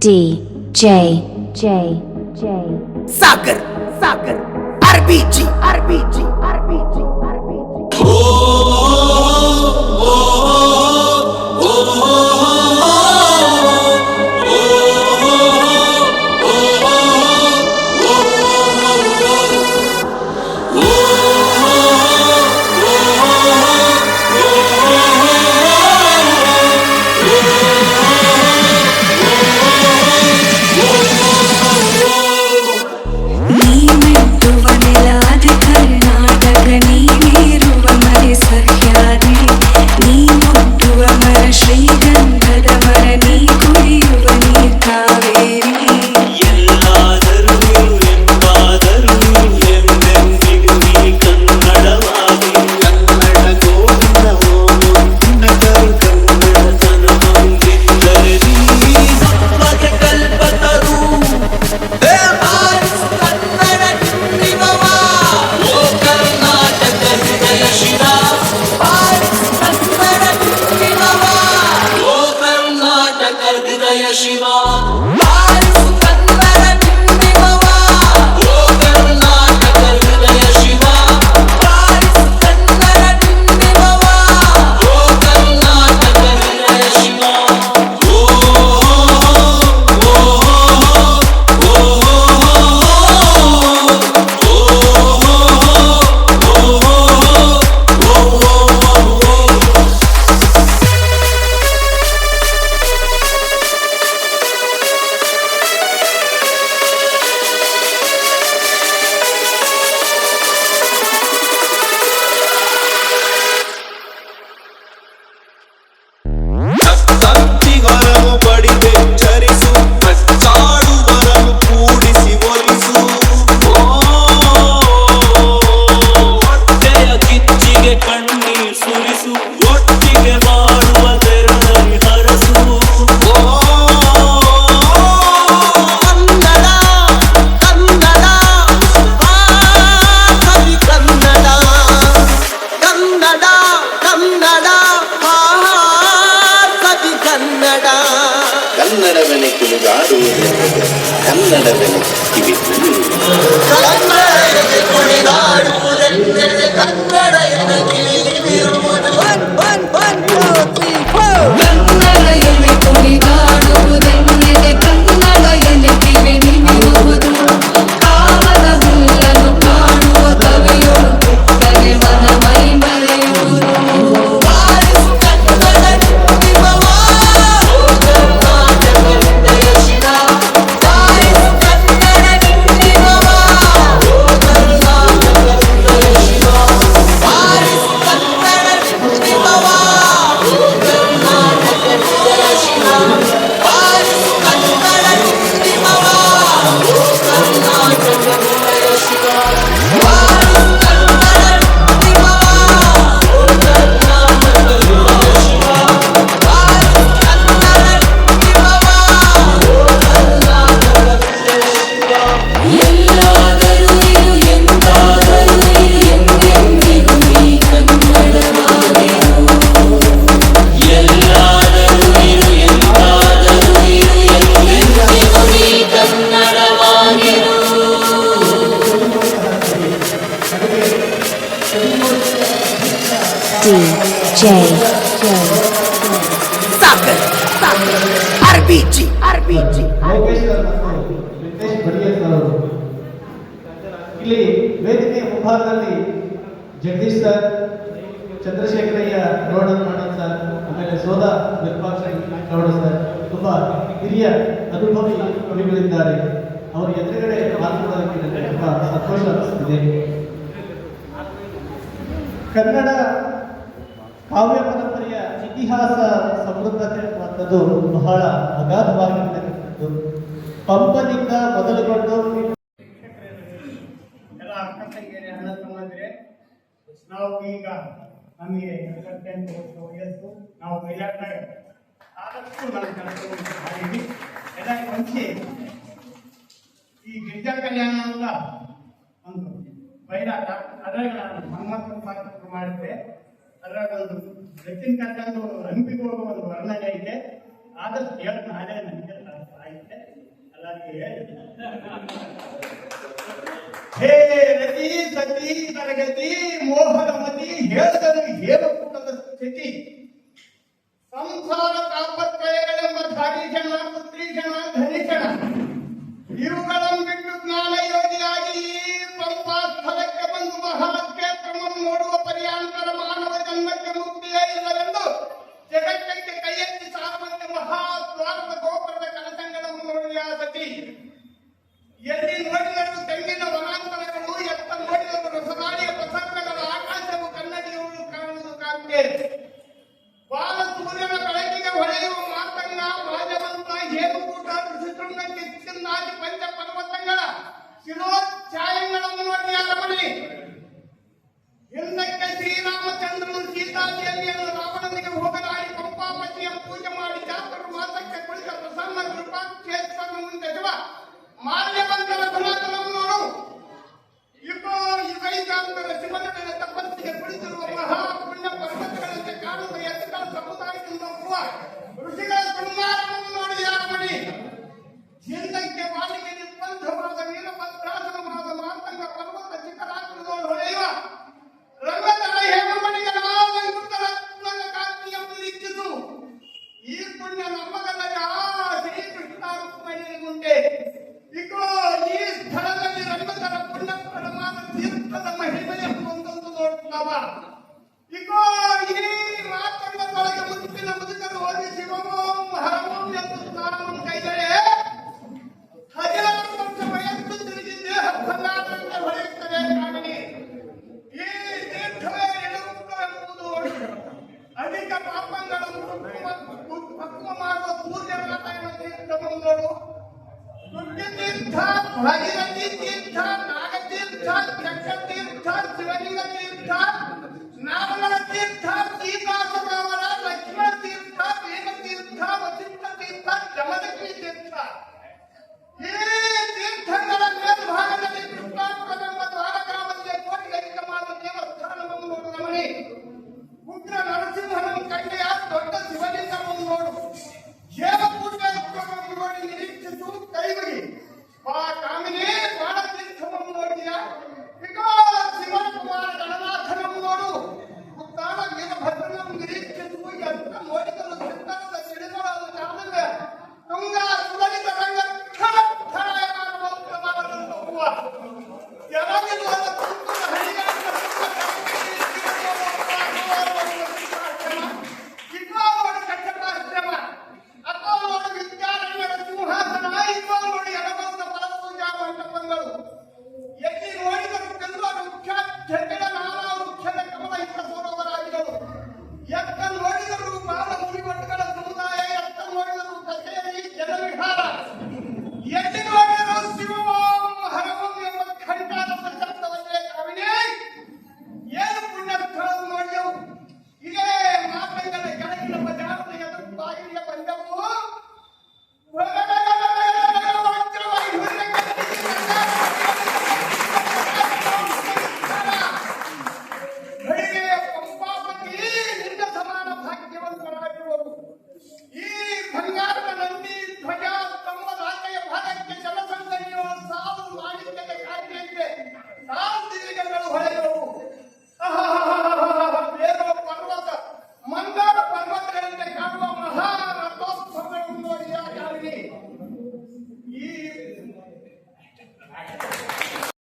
D J J J. Soccer Soccer RPG RPG RPG RPG ಕುಣಿದಾಡುವುದೆಂಬುದು ಕನ್ನಡದಲ್ಲಿ ಕಿವಿಗಳು ಕನ್ನಡ ಕುಣಿದಾಡುವುದೆಂದರೆ ಕನ್ನಡ ಎನ್ನುತ್ತೀವಿ ಸಾಕು ಸಾಕು R B G R B ಇಲ್ಲಿ ವೇದಿಕೆಯ ಮುಂಭಾಗದಲ್ಲಿ ಜಗದೀಶ್ ಸರ್ ಚಂದ್ರಶೇಖರಯ್ಯ ಗೌಡನ್ ಮಾಡನ್ ಸರ್ ಆಮೇಲೆ ಸೋದ ನಿರ್ಪಾಕ್ಷ ಗೌಡ ಸರ್ ತುಂಬ ಹಿರಿಯ ಅನುಭವಿ ಕವಿಗಳಿದ್ದಾರೆ ಅವರ ಎದುರುಗಡೆ ಮಾತನಾಡೋದಕ್ಕೆ ನನಗೆ ತುಂಬ ಸಂತೋಷ ಅನಿಸ್ತಿದೆ ಕನ್ನಡ ಕಾವ್ಯ ಇತಿಹಾಸ ಸಮೃದ್ಧತೆ ಸಮೃದ್ಧವಾಗಿರುವಂಥದ್ದು ಬಹಳ ಅಗಾಧವಾಗಿರ್ತಕ್ಕಂಥದ್ದು. ಪಂಪನಿಂದ ಮೊದಲುಗೊಂಡು ಎಲ್ಲ ಅಣ್ಣ ನಾವು ಈಗ ನಮಗೆ ನಲವತ್ತೆಂಟು ವರ್ಷ ವಯಸ್ಸು, ನಾವು ಬೈಲಾಡ್ದಾಗ ಆದಷ್ಟು ನನ್ನ ಈ ಗಿರಿಜಾ ಕಲ್ಯಾಣ ಅಂತ ಒಂದು ಬೈಲಾಟ ಅದರಲ್ಲಿ ನಾನು ಹನುಮಂತ ಮಾಡಿದ್ದೆ ಅದ್ರಾಗ ಒಂದು ಕಾಲದಲ್ಲಿ ಕರ್ಕೊಂಡು ಹಂಪಿಗೆ ಹೋಗೋ ಒಂದು ವರ್ಣನೆ ಐತೆ ಆದಷ್ಟು ಹೇಳಿ ನಾನೇ ನನಗೆ ಆಯ್ತೆ. ಎಲ್ಲರಿಗೂ ಹೇಳಿ ಹೇ ರತಿ ಸತಿ ತರಗತಿ ಮೋಹನ ಮತಿ ಹೇಳಿದನು ಹೇಳಕೂಟದ ಸ್ಥಿತಿ. ಸಂಸಾರ ಕೇಳಿ ಬಾಲ ಸೂರ್ಯನ ಬೆಳಕಿಗೆ ಹೊಳೆಯುವ ಮಾತಂಗ ರಾಜವಂತ ಹೇಮಕೂಟ ಋಷಿಶೃಂಗ ಕಿತ್ತನ್ನಾದಿ ಪಂಚ ಪರ್ವತಗಳ ಶಿರೋಚ್ಛಾಯಗಳನ್ನು ಅನ್ಯಾಸ ಮಾಡಿ ಹಿಂದಕ್ಕೆ ಶ್ರೀರಾಮಚಂದ್ರನು ಸೀತಾದೇವಿಯನ್ನು ರಾವಣನಿಗೆ ಹೋಗಲಾಡಿ ಪಂಪಾಪತಿಯ ಪೂಜೆ ಮಾಡಿ ಜಾತರು ಮಾತಕ್ಕೆ ಕುಳಿತ ಪ್ರಸನ್ನ ಕೃಪಾ ಕ್ಷೇತ್ರವನ್ನು ಮುಂದೆಸುವ ಮಾಲ್ಯವಂತರ ಪುರಾತನವರು ಯುಗೋ ಯುಗೈಕಾಂತರ ಶಿವನ Because John